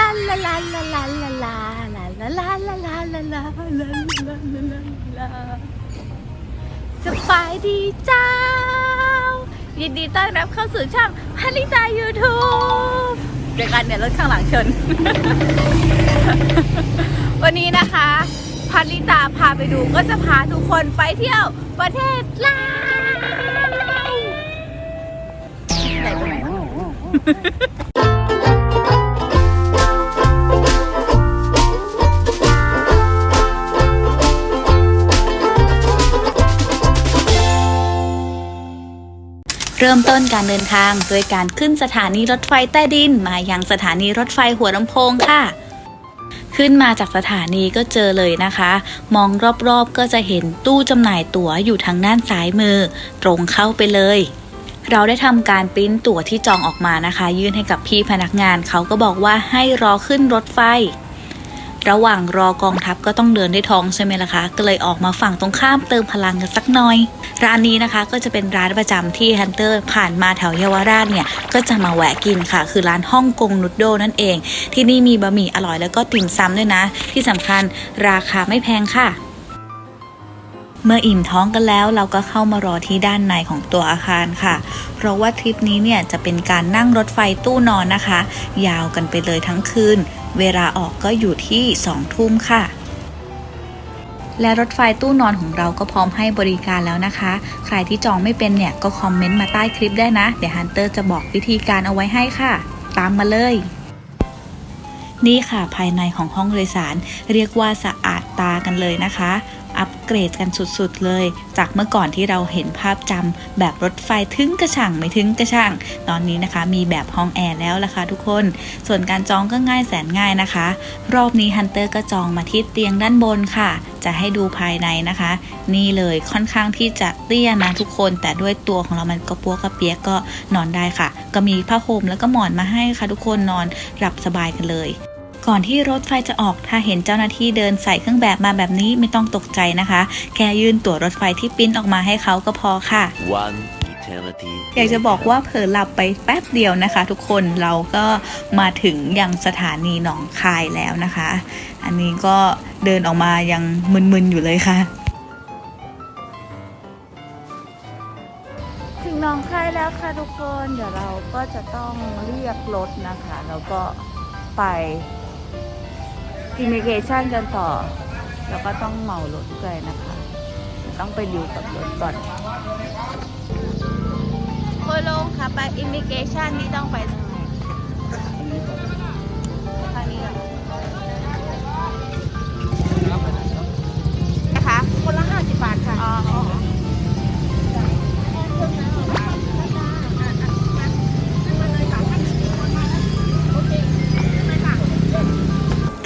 ลาลาลาลาลาลาลาลาลาลาลาลาลาลาลาลาสบายดีเจ้า ยินดีต้อนรับเข้าสู่ช่องฮันนิตา YouTube เจอกันเนี่ยรถข้างหลังชน วันนี้นะคะพันลิตาพาไปดูก็จะพาทุกคนไปเที่ยวประเทศลาวไหนตรงไหน เริ่มต้นการเดินทางโดยการขึ้นสถานีรถไฟใต้ดินมายังสถานีรถไฟหัวลำโพงค่ะ ขึ้นมาจากสถานีก็เจอเลยนะคะ มองรอบๆก็จะเห็นตู้จำหน่ายตั๋วอยู่ทางด้านซ้ายมือ ตรงเข้าไปเลย เราได้ทำการปริ้นตั๋วที่จองออกมานะคะ ยื่นให้กับพี่พนักงานเขาก็บอกว่าให้รอขึ้นรถไฟระหว่างรอกองทัพก็ต้องเดินด้วยท้องใช่ไหมล่ะคะ ก็เลยออกมาฝั่งตรงข้ามเติมพลังกันสักหน่อย ร้านนี้นะคะก็จะเป็นร้านประจำที่ฮันเตอร์ผ่านมาแถวเยาวราชเนี่ยก็จะมาแวะกินค่ะ คือร้านฮ่องกงนุดโดนั่นเอง ที่นี่มีบะหมี่อร่อยแล้วก็ติ่มซำด้วยนะ ที่สำคัญราคาไม่แพงค่ะเมื่ออิ่มท้องกันแล้วเราก็เข้ามารอที่ด้านในของตัวอาคารค่ะ เพราะว่าทริปนี้เนี่ยจะเป็นการนั่งรถไฟตู้นอนนะคะ ยาวกันไปเลยทั้งคืน เวลาออกก็อยู่ที่2ทุ่มค่ะ และรถไฟตู้นอนของเราก็พร้อมให้บริการแล้วนะคะ ใครที่จองไม่เป็นเนี่ยก็คอมเมนต์มาใต้คลิปได้นะ เดี๋ยวฮันเตอร์จะบอกวิธีการเอาไว้ให้ค่ะ ตามมาเลย นี่ค่ะภายในของห้องโดยสาร เรียกว่าสะอาดตากันเลยนะคะ อัปเกรดกันสุดๆเลย จากเมื่อก่อนที่เราเห็นภาพจำแบบรถไฟถึงกระช่างไม่ถึงกระช่าง ตอนนี้นะคะมีแบบห้องแอร์แล้วล่ะค่ะทุกคน ส่วนการจองก็ง่ายแสนง่ายนะคะ รอบนี้ฮันเตอร์ก็จองมาที่เตียงด้านบนค่ะ จะให้ดูภายในนะคะ นี่เลยค่อนข้างที่จะเตี้ยนะทุกคน แต่ด้วยตัวของเรามันก็ปัวกระเปียกก็นอนได้ค่ะ ก็มีผ้าห่มแล้วก็หมอนมาให้ค่ะทุกคนนอนหลับสบายกันเลย ก่อนที่รถไฟจะออกถ้าเห็นเจ้าหน้าที่เดินใส่เครื่องแบบมาแบบนี้ไม่ต้องตกใจนะคะ แค่ยื่นตั๋วรถไฟที่ปริ้นออกมาให้เขาก็พอค่ะ One eternity. อยากจะบอกว่าเผลอหลับไปแป๊บเดียวนะคะ ทุกคนเราก็มาถึงยังสถานีหนองคายแล้วนะคะ อันนี้ก็เดินออกมายังมึนๆอยู่เลยค่ะ ถึงหน้องคายแล้วค่ะทุกคน เดี๋ยวเราก็จะต้องเรียกรถนะคะ แล้วก็ไป อิมิเกชันกันต่อ แล้วก็ต้องเหมารถด้วยนะคะ ต้องไปดูกับรถก่อนโคโลงค่ะ ไปอิมิเกชันนี่ต้องไปทางไหน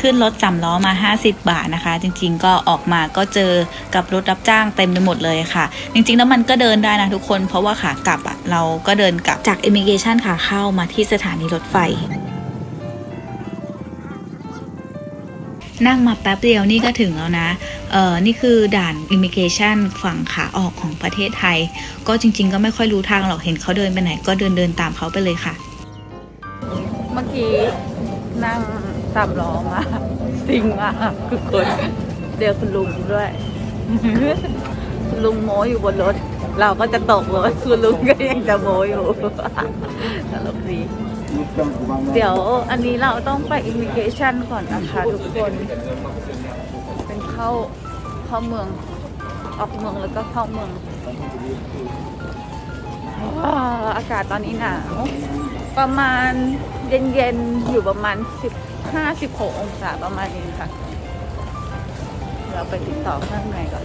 ขึ้นรถสามล้อมา 50 บาทนะคะ จริงๆก็ออกมาก็เจอกับรถรับจ้างเต็มไปหมดเลยค่ะ จริงๆแล้วมันก็เดินได้นะทุกคน เพราะว่าขากลับอะเราก็เดินกลับจากอิมิเกชันขาเข้ามาที่สถานีรถไฟนั่งมาแป๊บเดียวนี่ก็ถึงแล้วนะ เออนี่คือด่านอิมิเกชันฝั่งขาออกของประเทศไทย ก็จริง ๆ ก็ไม่ค่อยรู้ทางหรอก เห็นเขาเดินไปไหน ก็เดินเดินตามเขาไปเลยค่ะ เมื่อกี้นั่ง สามล้อมาซิงมาคือคนเดี๋ยวคุณลุงด้วย คุณลุงโมอยู่บนรถ เราก็จะตกรถคุณลุงก็ยังจะโมอยู่ตลกดีเดี๋ยวอันนี้เราต้องไปอิมิเกชันก่อนนะคะทุกคน เป็นเข้าเข้าเมือง ออกเมืองแล้วก็เข้าเมือง อากาศตอนนี้หนาว ประมาณเย็นๆ อยู่ประมาณ 15-16 องศาประมาณนี้ค่ะ เราไปติดต่อข้างในก่อน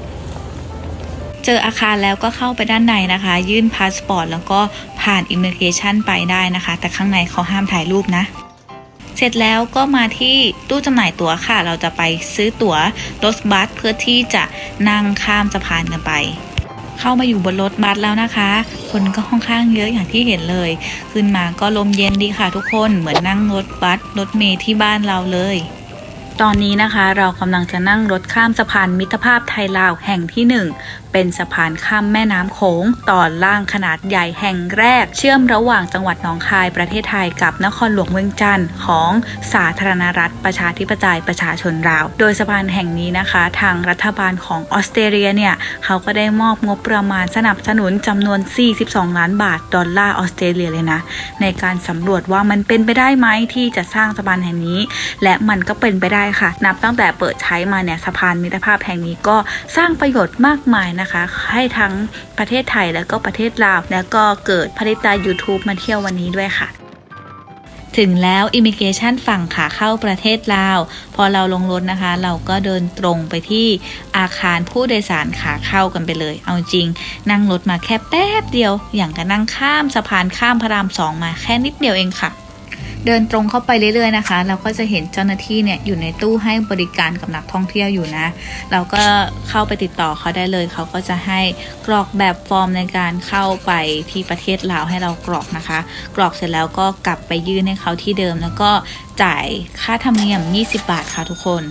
เจออาคารแล้วก็เข้าไปด้านในนะคะ ยื่นพาสปอร์ตแล้วก็ผ่านอิมิเกชันไปได้นะคะ แต่ข้างในเขาห้ามถ่ายรูปนะ เสร็จแล้วก็มาที่ตู้จำหน่ายตั๋วค่ะ เราจะไปซื้อตั๋วรถบัสเพื่อที่จะนั่งข้ามสะพานกันไป เข้ามาอยู่บนรถบัสแล้วนะคะ คนก็ค่อนข้างเยอะอย่างที่เห็นเลย ขึ้นมาก็ลมเย็นดีค่ะทุกคนเหมือนนั่งรถบัสรถเมล์ที่บ้านเราเลย ตอนนี้นะคะเรากำลังจะนั่งรถข้ามสะพานมิตรภาพไทยลาวแห่งที่หนึ่งเป็นสะพานข้ามแม่น้ำโขงตอนล่างขนาดใหญ่แห่งแรก เชื่อมระหว่างจังหวัดหนองคายประเทศไทยกับนครหลวงเวียงจันทร์ของสาธารณรัฐประชาธิปไตยประชาชนลาว โดยสะพานแห่งนี้นะคะ ทางรัฐบาลของออสเตรเลียเนี่ย เขาก็ได้มอบงบประมาณสนับสนุนจำนวน 42 ล้านบาท ดอลลาร์ออสเตรเลียเลยนะ ในการสำรวจว่ามันเป็นไปได้ไหมที่จะสร้างสะพานแห่งนี้ และมันก็เป็นไปได้ค่ะ นับตั้งแต่เปิดใช้มาเนี่ยสะพานมิตรภาพแห่งนี้ก็สร้างประโยชน์มากมายนะคะ ให้ทั้งประเทศไทยแล้วก็ประเทศลาว แล้วก็เกิดผลิตา YouTube มาเที่ยววันนี้ด้วยค่ะถึงแล้วอิมิเกชันฝั่งขาเข้าประเทศลาว พอเราลงรถนะคะ เราก็เดินตรงไปที่อาคารผู้โดยสารขาเข้ากันไปเลย เอาจริง นั่งรถมาแค่แป๊บเดียว อย่างกับนั่งข้ามสะพานข้ามพระรามสองมาแค่นิดเดียวเองค่ะ เดินตรงเข้าไปเรื่อยๆนะคะ เราก็จะเห็นเจ้าหน้าที่เนี่ยอยู่ในตู้ให้บริการกับนักท่องเที่ยวอยู่นะ เราก็เข้าไปติดต่อเขาได้เลย เขาก็จะให้กรอกแบบฟอร์มในการเข้าไปที่ประเทศลาวให้เรากรอกนะคะ กรอกเสร็จแล้วก็กลับไปยื่นให้เขาที่เดิมแล้วก็จ่ายค่าธรรมเนียม 20 บาทค่ะทุกคน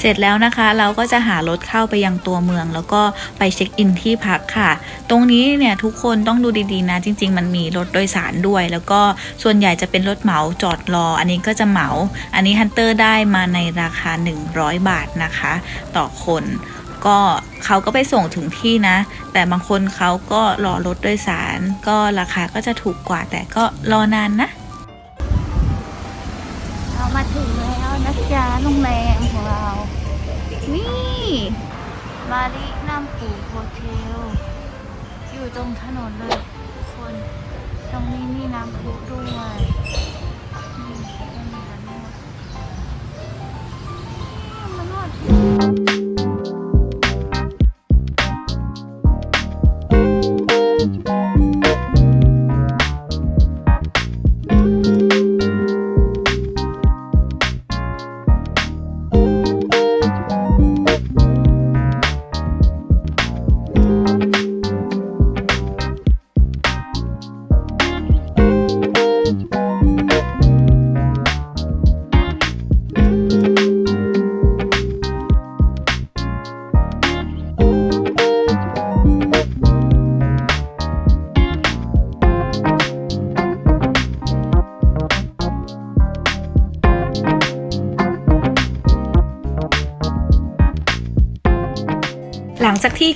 เสร็จแล้วนะคะ เราก็จะหารถเข้าไปยังตัวเมือง แล้วก็ไปเช็คอินที่พักค่ะ ตรงนี้เนี่ยทุกคนต้องดูดีๆนะ จริง ๆ มันมีรถโดยสารด้วย แล้วก็ส่วนใหญ่จะเป็นรถเหมาจอดรอ อันนี้ก็จะเหมา อันนี้ฮันเตอร์ได้มาในราคา 100 บาทนะคะ ต่อคนก็เขาก็ไปส่งถึงที่นะ แต่บางคนเขาก็รอรถโดยสาร ก็ราคาก็จะถูกกว่าแต่ก็รอนานนะ เรามาถึงแล้วนะจ๊ะโรงแรม บาริน้ำปูโฮเทล อยู่ตรงถนนเลยทุกคน ตรงนี้มีน้ำพุด้วยนี่ก็มีร้านนวดมันนวด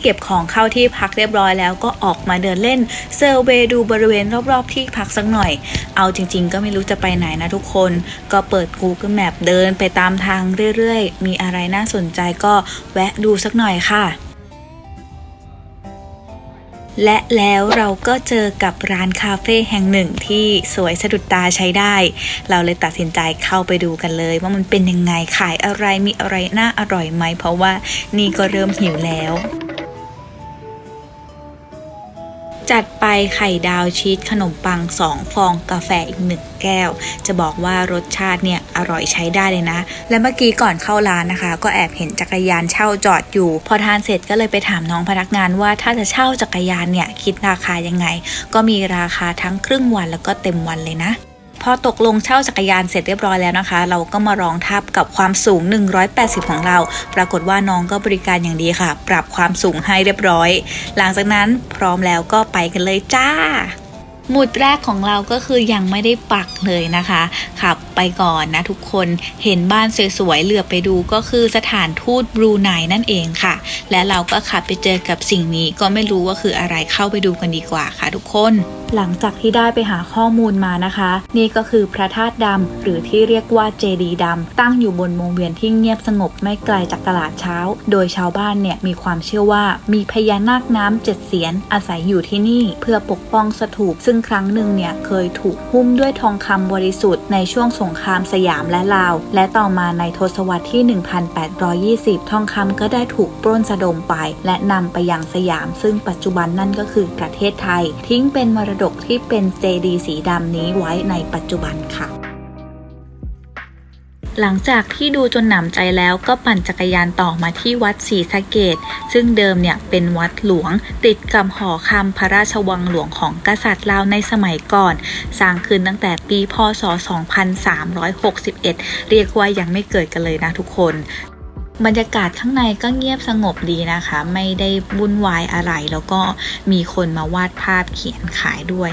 เก็บของเข้าที่พักเรียบร้อยแล้วก็ออกมาเดินเล่นเซอร์เวดูบริเวณรอบๆ ที่พักสักหน่อย เอาจริง ๆ ก็ไม่รู้จะไปไหนนะทุกคน ก็เปิด Google Map เดินไปตามทางเรื่อยๆ มีอะไรน่าสนใจก็แวะดูสักหน่อยค่ะและแล้วเราก็เจอกับร้านคาเฟ่แห่งหนึ่งที่สวยสะดุดตาใช้ได้ เราเลยตัดสินใจเข้าไปดูกันเลย ว่ามันเป็นยังไงขายอะไรมีอะไรน่าอร่อยไหม เพราะว่านี่ก็เริ่มหิวแล้ว จัดไปไข่ดาวชีสขนมปัง 2 ฟองกาแฟอีกหนึ่งแก้ว จะบอกว่ารสชาติเนี่ยอร่อยใช้ได้เลยนะ และเมื่อกี้ก่อนเข้าร้านนะคะ ก็แอบเห็นจักรยานเช่าจอดอยู่ พอทานเสร็จก็เลยไปถามน้องพนักงานว่าถ้าจะเช่าจักรยานเนี่ยคิดราคายังไง ก็มีราคาทั้งครึ่งวันแล้วก็เต็มวันเลยนะ พอตกลงเช่าจักรยานเสร็จเรียบร้อยแล้วนะคะ เราก็มารองทับกับความสูง 180 ของเรา ปรากฏว่าน้องก็บริการอย่างดีค่ะ ปรับความสูงให้เรียบร้อย หลังจากนั้นพร้อมแล้วก็ไปกันเลยจ้าหมุดแรกของเราก็คือยังไม่ได้ปักเลยนะคะ ขับ ไปก่อนนะทุกคนเห็นบ้านสวยๆเหลือบไปดูก็คือสถานทูตบรูไนนั่นเองค่ะ และเราก็ขับไปเจอกับสิ่งนี้ก็ไม่รู้ว่าคืออะไรเข้าไปดูกันดีกว่าค่ะทุกคน หลังจากที่ได้ไปหาข้อมูลมานะคะ นี่ก็คือพระธาตุดำหรือที่เรียกว่าเจดีดำตั้งอยู่บนวงเวียนที่เงียบสงบไม่ไกลจากตลาดเช้า โดยชาวบ้านเนี่ยมีความเชื่อว่ามีพญานาคน้ำเจ็ดเสียนอาศัยอยู่ที่นี่ เพื่อปกป้องสถูปซึ่งครั้งหนึ่งเนี่ยเคยถูกหุ้มด้วยทองคำบริสุทธิ์ในช่วงสงครามสยามและลาว และต่อมาในทศวรรษที่ 1820 ทองคำก็ได้ถูกปล้นสะดมไป และนำไปยังสยาม ซึ่งปัจจุบันนั่นก็คือประเทศไทย ทิ้งเป็นมรดกที่เป็นเจดีสีดำนี้ไว้ในปัจจุบันค่ะ หลังจากที่ดูจนหนำใจแล้วก็ปั่นจักรยานต่อมาที่วัดศรีสะเกดซึ่งเดิมเนี่ยเป็นวัดหลวง ติดกับหอคำพระราชวังหลวงของกษัตริย์ลาวในสมัยก่อน สร้างขึ้นตั้งแต่ปีพศ 2361 เรียกว่ายังไม่เกิดกันเลยนะทุกคนบรรยากาศข้างในก็เงียบสงบดีนะคะ ไม่ได้วุ่นวายอะไรแล้วก็มีคนมาวาดภาพเขียนขายด้วย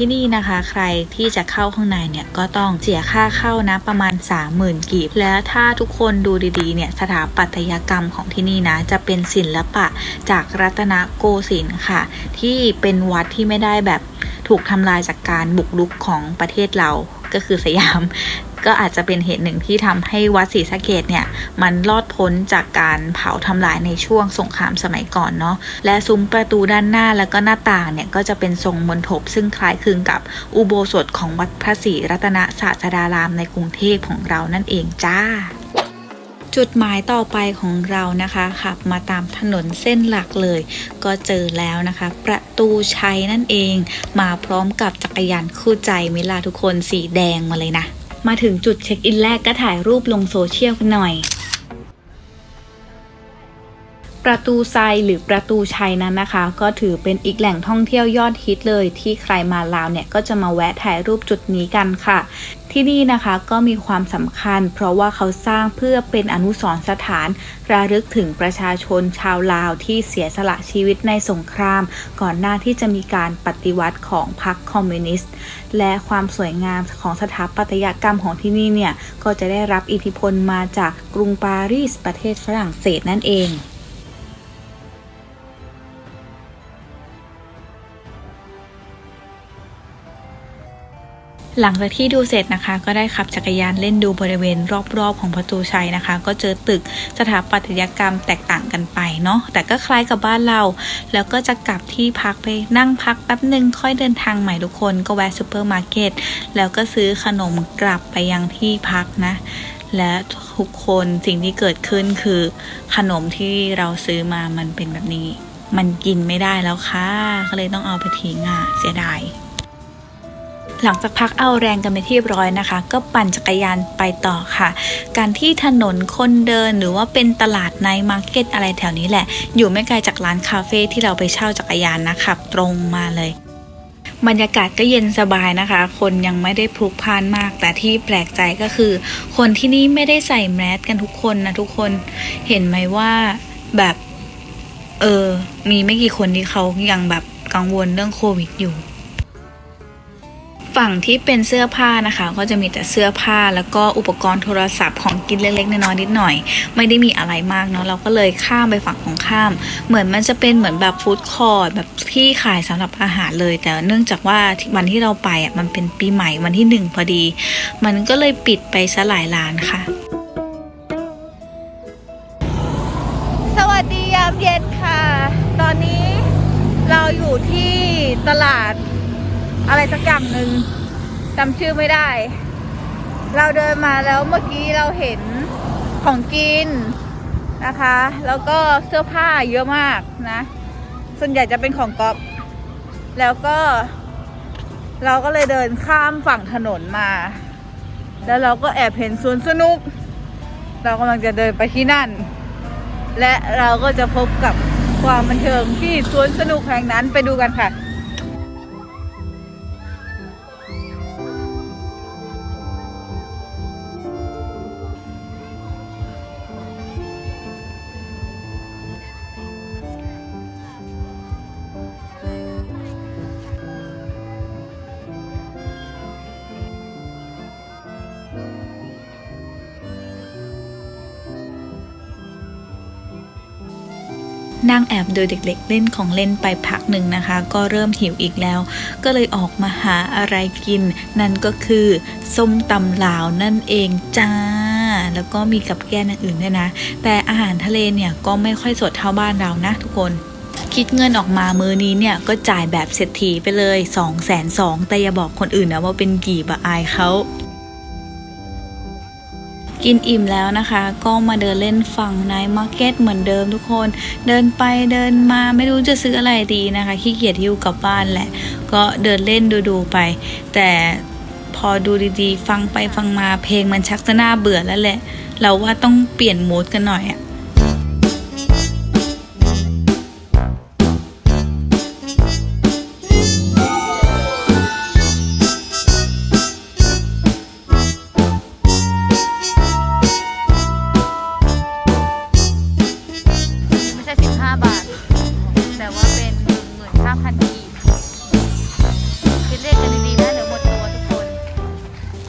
ที่นี่นะคะ ใครที่จะเข้าข้างในเนี่ยก็ต้องเสียค่าเข้านะประมาณ 30,000กีบและถ้าทุกคนดูดีๆเนี่ยสถาปัตยกรรมของที่นี่นะ จะเป็นศิลปะจากรัตนโกสินทร์ค่ะ ที่เป็นวัดที่ไม่ได้แบบถูกทำลายจากการบุกรุกของประเทศเราก็คือสยาม ก็อาจจะเป็นเหตุหนึ่งที่ทำให้วัดศรีสะเกดเนี่ยมันรอดพ้นจากการเผาทำลายในช่วงสงครามสมัยก่อนเนาะและซุ้มประตูด้านหน้าแล้วก็หน้าต่างเนี่ยก็จะเป็นทรงมณฑปซึ่งคล้ายคลึงกับอุโบสถของวัดพระศรีรัตนศาสดารามในกรุงเทพของเรานั่นเองจ้าจุดหมายต่อไปของเรานะคะขับมาตามถนนเส้นหลักเลย ก็เจอแล้วนะคะ ประตูชัยนั่นเอง มาพร้อมกับจักรยานคู่ใจมิลาทุกคนสีแดงมาเลยนะ มาถึงจุดเช็คอินแรกก็ถ่ายรูปลงโซเชียลกันหน่อย ประตูไซหรือประตูชัยนั้นนะคะ ก็ถือเป็นอีกแหล่งท่องเที่ยวยอดฮิตเลยที่ใครมาลาวเนี่ยก็จะมาแวะถ่ายรูปจุดนี้กันค่ะ ที่นี่นะคะก็มีความสำคัญ เพราะว่าเขาสร้างเพื่อเป็นอนุสรณ์สถานระลึกถึงประชาชนชาวลาวที่เสียสละชีวิตในสงคราม ก่อนหน้าที่จะมีการปฏิวัติของพรรคคอมมิวนิสต์ และความสวยงามของสถาปัตยกรรมของที่นี่เนี่ยก็จะได้รับอิทธิพลมาจากกรุงปารีสประเทศฝรั่งเศสนั่นเอง หลังจากที่ดูเสร็จนะคะก็ได้ขับจักรยานเล่นดูบริเวณรอบๆของประตูชัยนะคะ ก็เจอตึกสถาปัตยกรรมแตกต่างกันไปเนาะแต่ก็คล้ายกับบ้านเรา แล้วก็จะกลับที่พักไปนั่งพักแป๊บหนึ่งค่อยเดินทางใหม่ทุกคนก็แวะซูเปอร์มาร์เก็ตแล้วก็ซื้อขนมกลับไปยังที่พักนะ และทุกคนสิ่งที่เกิดขึ้นคือขนมที่เราซื้อมามันเป็นแบบนี้ มันกินไม่ได้แล้วค่ะก็เลยต้องเอาไปทิ้งอะเสียดาย หลังจากพักเอาแรงกันไปที่เรียบร้อยนะคะ ก็ปั่นจักรยานไปต่อค่ะ การที่ถนนคนเดินหรือว่าเป็นตลาดในมาร์เก็ตอะไรแถวนี้แหละ อยู่ไม่ไกลจากร้านคาเฟ่ที่เราไปเช่าจักรยานนะขับตรงมาเลยบรรยากาศก็เย็นสบายนะคะ คนยังไม่ได้พลุกพล่านมาก แต่ที่แปลกใจก็คือ คนที่นี่ไม่ได้ใส่แมสกันทุกคนนะทุกคน เห็นไหมว่าแบบ เออ มีไม่กี่คนที่เขายังแบบกังวลเรื่องโควิดอยู่ ฝั่งที่เป็นเสื้อผ้านะคะ ก็จะมีแต่เสื้อผ้าแล้วก็อุปกรณ์โทรศัพท์ของกินเล็กๆน้อยๆนิดหน่อย ไม่ได้มีอะไรมากเนาะเราก็เลยข้ามไปฝั่งของข้าม เหมือนมันจะเป็นเหมือนแบบฟู้ดคอร์ทแบบที่ขายสำหรับอาหารเลย แต่เนื่องจากว่าวันที่เราไปอะมันเป็นปีใหม่วันที่หนึ่งพอดี มันก็เลยปิดไปซะหลายร้านค่ะ สวัสดียามเย็นค่ะ ตอนนี้เราอยู่ที่ตลาด อะไรสักอย่างหนึ่งจำชื่อไม่ได้ เราเดินมาแล้วเมื่อกี้เราเห็นของกินนะคะ แล้วก็เสื้อผ้าเยอะมากนะ ส่วนใหญ่จะเป็นของก๊อฟแล้วก็ เราก็เลยเดินข้ามฝั่งถนนมา แล้วเราก็แอบเห็นสวนสนุก เรากำลังจะเดินไปที่นั่น และเราก็จะพบกับความบันเทิงที่สวนสนุกแห่งนั้นไปดูกันค่ะ นั่งแอบโดูเด็กๆเล่นของเล่นไปพักหนึ่งนะคะ ก็เริ่มหิวอีกแล้ว ก็เลยออกมาหาอะไรกิน นั่นก็คือส้มตำลาวนั่นเองจ้า แล้วก็มีกับแก้มอย่างอื่นด้วยนะ แต่อาหารทะเลเนี่ยก็ไม่ค่อยสดเท่าบ้านเรานะทุกคนคิดเงินออกมามือนี้เนี่ยก็จ่ายแบบเศรษฐีไปเลย2องแสนสองแต่อย่าบอกคนอื่นนะว่าเป็นกี่บะอายเขา กินอิ่มแล้วนะคะ ก็มาเดินเล่นฝั่งในมาร์เก็ตเหมือนเดิมทุกคน เดินไปเดินมาไม่รู้จะซื้ออะไรดีนะคะขี้เกียจหิ้วกลับบ้านแหละ ก็เดินเล่นดูๆไป แต่พอดูดีๆ ฟังไปฟังมาเพลงมันชักจะน่าเบื่อแล้วแหละ เราว่าต้องเปลี่ยนมูดกันหน่อยอะ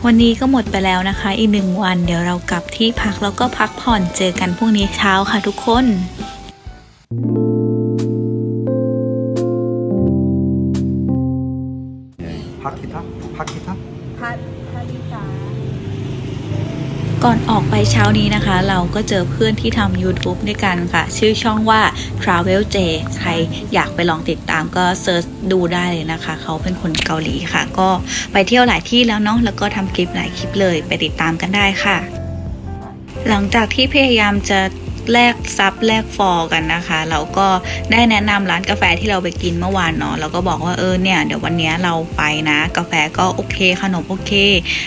วันนี้ก็หมดไปแล้วนะคะ อีกหนึ่งวันเดี๋ยวเรากลับที่พักแล้วก็พักผ่อนเจอกันพรุ่งนี้เช้าค่ะทุกคน파키 ก่อนออกไปเช้านี้นะคะ เราก็เจอเพื่อนที่ทำ YouTube ด้วยกันค่ะ ชื่อช่องว่า Travel J ใครอยากไปลองติดตามก็เซิร์ชดูได้เลยนะคะ เขาเป็นคนเกาหลีค่ะ ก็ไปเที่ยวหลายที่แล้วเนาะแล้วก็ทำคลิปหลายคลิปเลยไปติดตามกันได้ค่ะ หลังจากที่พยายามจะ แลกซับแลกฟอร์กันนะคะ เราก็ได้แนะนำร้านกาแฟที่เราไปกินเมื่อวานเนาะเราก็บอกว่าเออเนี่ยเดี๋ยววันเนี้ยเราไปนะ กาแฟก็โอเค ขนมโอเค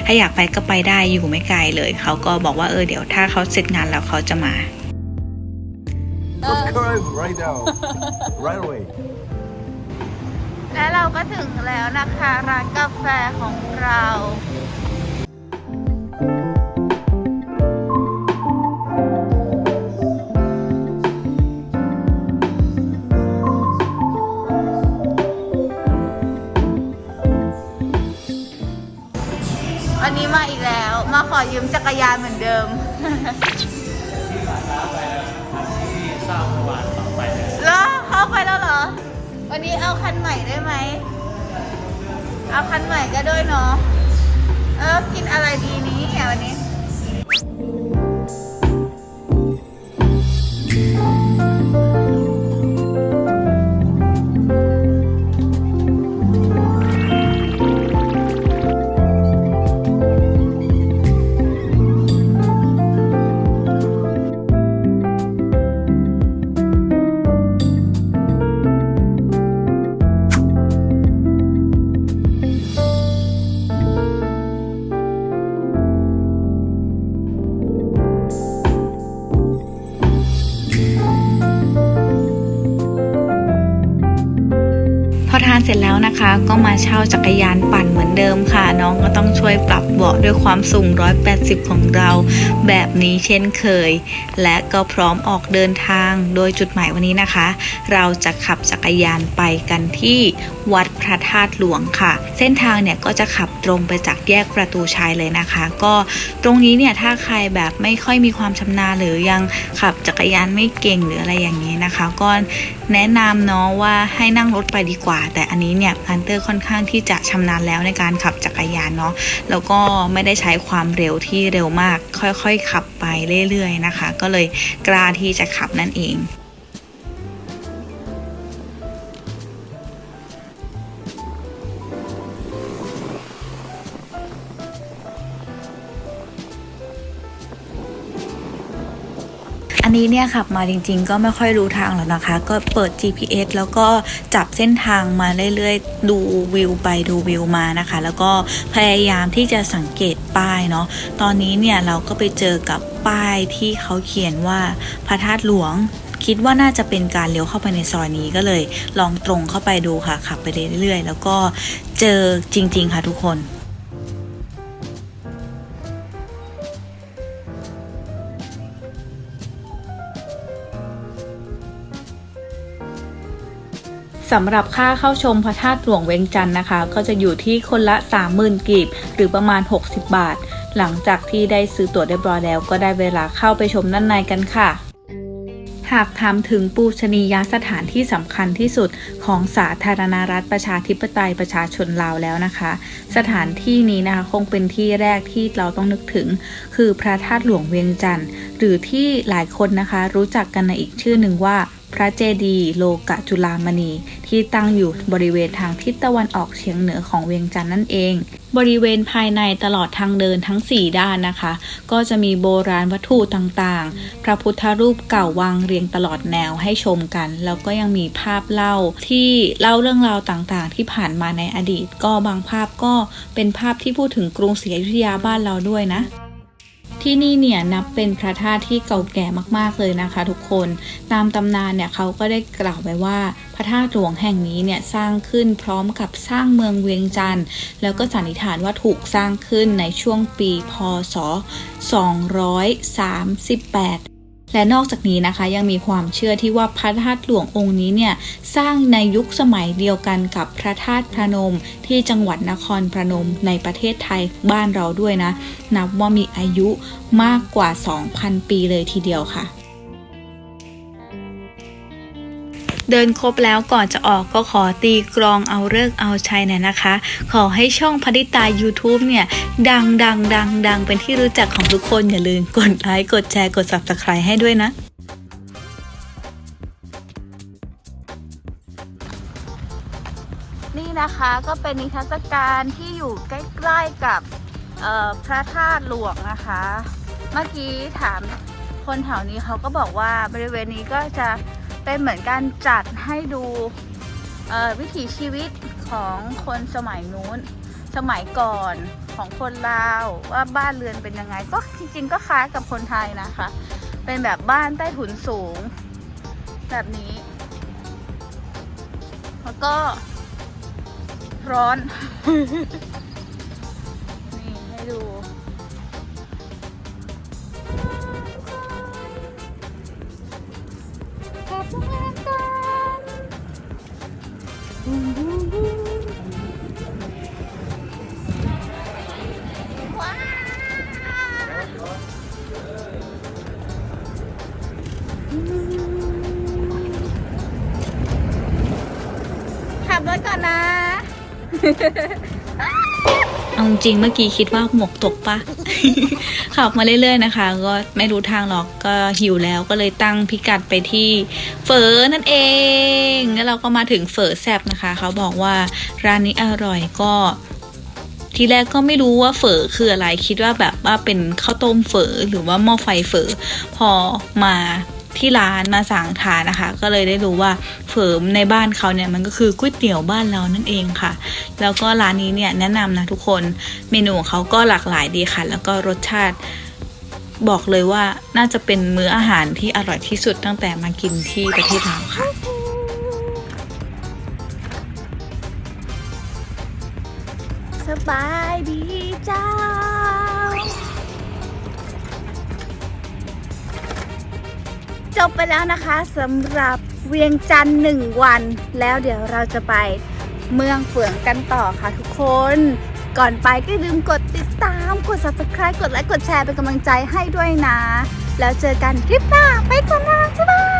ถ้าอยากไปก็ไปได้อยู่ไม่ไกลเลย เขาก็บอกว่าเออเดี๋ยวถ้าเขาเสร็จงานแล้วเขาจะมา Subscribe right now. right away. และเราก็ถึงแล้วนะคะ ร้านกาแฟของเรา มาขอยืมจักรยานเหมือนเดิมแล้วเข้าไปแล้วเหรอ วันนี้เอาคันใหม่ได้ไหม เอาคันใหม่ก็ด้วยเนาะเออกินอะไรดีนี้อะวันนี้ เสร็จแล้วนะคะ ก็มาเช่าจักรยานปั่นเหมือนเดิมค่ะ น้องก็ต้องช่วยปรับเบาะด้วยความสูง 180 ของเรา แบบนี้เช่นเคย และก็พร้อมออกเดินทาง โดยจุดหมายวันนี้นะคะ เราจะขับจักรยานไปกันที่วัดพระธาตุหลวงค่ะ เส้นทางเนี่ยก็จะขับตรงไปจากแยกประตูชัยเลยนะคะ ก็ตรงนี้เนี่ยถ้าใครแบบไม่ค่อยมีความชำนาญหรือยังขับจักรยานไม่เก่งหรืออะไรอย่างนี้นะคะ ก็แนะนำเนาะว่าให้นั่งรถไปดีกว่า แต่อันนี้เนี่ยพันเตอร์ค่อนข้างที่จะชำนาญแล้วในการขับจักรยานเนาะแล้วก็ไม่ได้ใช้ความเร็วที่เร็วมาก ค่อยๆขับไปเรื่อยๆนะคะ ก็เลยกล้าที่จะขับนั่นเอง นนี้เนี่ยขับมาจริง ๆ ก็ไม่ค่อยรู้ทางแล้วนะคะ ก็เปิด GPS แล้วก็จับเส้นทางมาเรื่อยๆ ดูวิวไปดูวิวมานะคะ แล้วก็พยายามที่จะสังเกตป้ายเนาะตอนนี้เนี่ยเราก็ไปเจอกับป้ายที่เขาเขียนว่าพระธาตุหลวงคิดว่าน่าจะเป็นการเลี้ยวเข้าไปในซอยนี้ก็เลย ลองตรงเข้าไปดูค่ะขับไปเรื่อยๆ แล้วก็เจอจริง ๆ ค่ะทุกคน สำหรับค่าเข้าชมพระธาตุหลวงเวียงจันทร์นะคะ ก็จะอยู่ที่คนละ 30,000กีบหรือประมาณ 60 บาท หลังจากที่ได้ซื้อตั๋วเรียบร้อยแล้ว ก็ได้เวลาเข้าไปชมด้านในกันค่ะหากถามถึงปูชนียสถานที่สำคัญที่สุดของสาธารณรัฐประชาธิปไตยประชาชนลาวแล้วนะคะ สถานที่นี้นะคะคงเป็นที่แรกที่เราต้องนึกถึง คือพระธาตุหลวงเวียงจันทร์หรือที่หลายคนนะคะรู้จักกันในอีกชื่อหนึ่งว่า พระเจดีย์โลกะจุลามณี ที่ตั้งอยู่บริเวณทางทิศตะวันออกเฉียงเหนือของเวียงจันทร์นั่นเอง บริเวณภายในตลอดทางเดินทั้ง 4 ด้านนะคะ ก็จะมีโบราณวัตถุต่างๆ พระพุทธรูปเก่าวางเรียงตลอดแนวให้ชมกัน แล้วก็ยังมีภาพเล่าที่เล่าเรื่องราวต่างๆ ที่ผ่านมาในอดีต ก็บางภาพก็เป็นภาพที่พูดถึงกรุงศรีอยุธยาบ้านเราด้วยนะ ที่นี่เนี่ยนับเป็นพระธาตุที่เก่าแก่มากๆเลยนะคะ ทุกคนตามตำนานเนี่ยเขาก็ได้กล่าวไว้ว่าพระธาตุหลวงแห่งนี้เนี่ยสร้างขึ้นพร้อมกับสร้างเมืองเวียงจันทร์แล้วก็สันนิษฐานว่าถูกสร้างขึ้นในช่วงปีพศ 238 และนอกจากนี้นะคะยังมีความเชื่อที่ว่าพระธาตุหลวงองค์นี้เนี่ยสร้างในยุคสมัยเดียวกันกับพระธาตุพระนม ที่จังหวัดนครพระนมในประเทศไทยบ้านเราด้วยนะ นับว่ามีอายุมากกว่า 2,000 ปีเลยทีเดียวค่ะ เดินครบแล้วก่อนจะออกก็ขอตีกรองเอาเลิกเอาชัยหน่อยนะคะ ขอให้ช่องพดิตา YouTube เนี่ยดังดังดังดังเป็นที่รู้จักของทุกคนอย่าลืมกดไลค์กดแชร์กด Subscribe ให้ด้วยนะนี่นะคะก็เป็นนิทรรศการที่อยู่ใกล้ๆกับพระธาตุหลวงนะคะ เมื่อกี้ถามคนแถวนี้เขาก็บอกว่าบริเวณนี้ก็จะ เป็นเหมือนการจัดให้ดูวิถีชีวิตของคนสมัยนู้น สมัยก่อนของคนลาวว่าบ้านเรือนเป็นยังไง ก็จริงๆก็คล้ายกับคนไทยนะคะ เป็นแบบบ้านใต้ถุนสูง แบบนี้ แล้วก็ร้อน นี่ให้ดู ขับรถก่อนนะ เอาจริงเมื่อกี้คิดว่าหมกตกปะขับมาเรื่อยๆนะคะ ก็ไม่รู้ทางหรอกก็หิวแล้วก็เลยตั้งพิกัดไปที่เฝอนั่นเอง แล้วเราก็มาถึงเฝอแซบนะคะ เขาบอกว่าร้านนี้อร่อยก็ทีแรกก็ไม่รู้ว่าเฝอคืออะไรคิดว่าแบบว่าเป็นข้าวต้มเฝอหรือว่าหม้อไฟเฝอพอมา ที่ร้านมาสั่งทานนะคะ ก็เลยได้รู้ว่าเฝอในบ้านเขาเนี่ยมันก็คือก๋วยเตี๋ยวบ้านเรานั่นเองค่ะ แล้วก็ร้านนี้เนี่ยแนะนำนะทุกคนเมนูเขาก็หลากหลายดีค่ะ แล้วก็รสชาติบอกเลยว่าน่าจะเป็นมื้ออาหารที่อร่อยที่สุดตั้งแต่มากินที่ประเทศลาวค่ะสบายดีจ้า บไปแล้วนะคะสำหรับเวียงจันทร์หนึ่งวัน แล้วเดี๋ยวเราจะไปเมืองเฟืองกันต่อค่ะทุกคน ก่อนไปก็อย่าลืมกดติดตาม กด subscribe กดไลค์กดแชร์เป็นกำลังใจให้ด้วยนะ แล้วเจอกันคลิปหน้าไปก่อนนะ